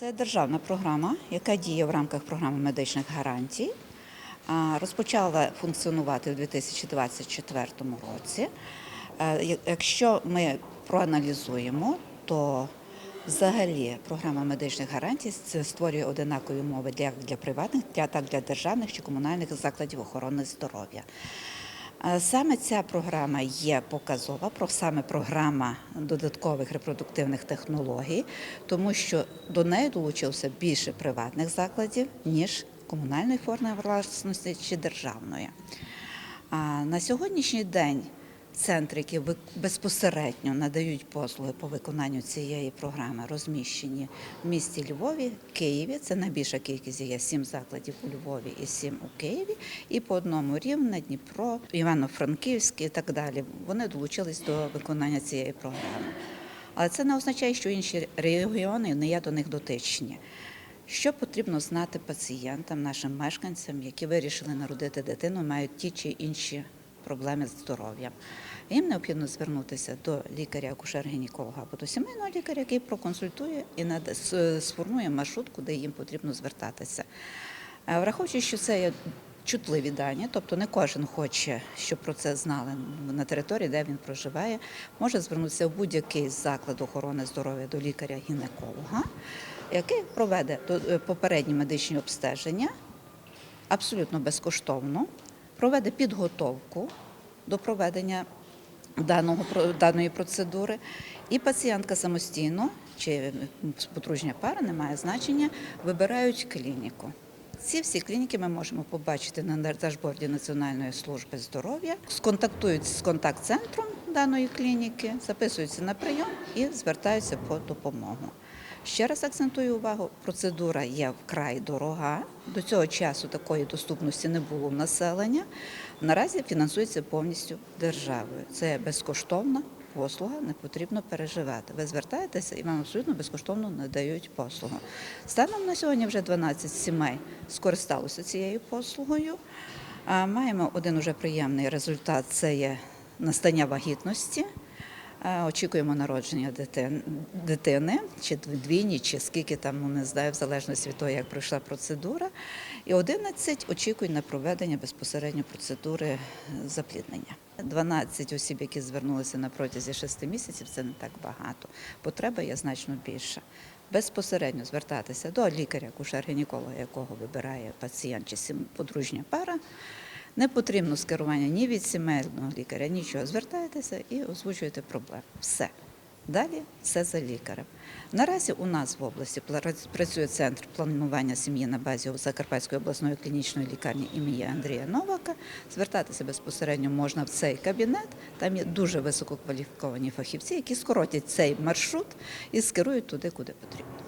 Це державна програма, яка діє в рамках програми медичних гарантій. Розпочала функціонувати у 2024 році. Якщо ми проаналізуємо, то взагалі програма медичних гарантій створює одинакові умови як для приватних, для- так для державних чи комунальних закладів охорони здоров'я. Е, Саме ця програма є показова, саме програма додаткових репродуктивних технологій, тому що до неї долучився більше приватних закладів, ніж комунальної форми власності чи державної. На сьогоднішній день центри, які безпосередньо надають послуги по виконанню цієї програми, розміщені в місті Львові, Києві. Це найбільша кількість є сім закладів у Львові і сім у Києві, і по одному Рівне, Дніпро, Івано-Франківськ і так далі. Вони долучились до виконання цієї програми. Але це не означає, що інші регіони не є до них дотичні. Що потрібно знати пацієнтам, нашим мешканцям, які вирішили народити дитину, мають ті чи інші проблеми з здоров'ям. Їм необхідно звернутися до лікаря-акушер-гінеколога або до сімейного лікаря, який проконсультує і сформує маршрут, куди їм потрібно звертатися. Е, Враховуючи, що це є чутливі дані, тобто не кожен хоче, щоб про це знали на території, де він проживає, може звернутися в будь-який заклад охорони здоров'я до лікаря-гінеколога, який проведе е, попередні медичні обстеження абсолютно безкоштовно, проведе підготовку до проведення даного даної процедури, і пацієнтка самостійно чи подружня пара не має значення, вибирають клініку. Ці всі клініки ми можемо побачити на дашборді Національної служби здоров'я, сконтактують з контакт-центром даної клініки, записуються на прийом і звертаються по допомогу. Ще раз акцентую увагу, процедура є вкрай дорога. До цього часу такої доступності не було в населення. Наразі фінансується повністю державою. Це безкоштовна послуга, не потрібно переживати. Ви звертаєтеся і вам абсолютно безкоштовно надають послугу. Станом на сьогодні вже 12 сімей скористалося цією послугою. Маємо один уже приємний результат це є настання вагітності. Е, Очікуємо народження дитини, чи двійні, чи скільки там, ну не знаю, в залежності від того, як пройшла процедура. І 11 очікують на проведення безпосередньо процедури запліднення. 12 осіб, які звернулися на протязі 6 місяців, це не так багато. Потреба є значно більша. Безпосередньо звертатися до лікаря, кушер-гінеколога, якого вибирає пацієнт чи подружня пара. Не потрібно скерування ні від сімейного лікаря, нічого. Звертаєтеся і озвучуєте проблему. Все. Далі все за лікарем. Наразі у нас в області працює центр планування сім'ї на базі Закарпатської обласної клінічної лікарні імені Андрія Новака. Звертатися безпосередньо можна в цей кабінет. Там є дуже висококваліфіковані фахівці, які скоротять цей маршрут і скерують туди, куди потрібно.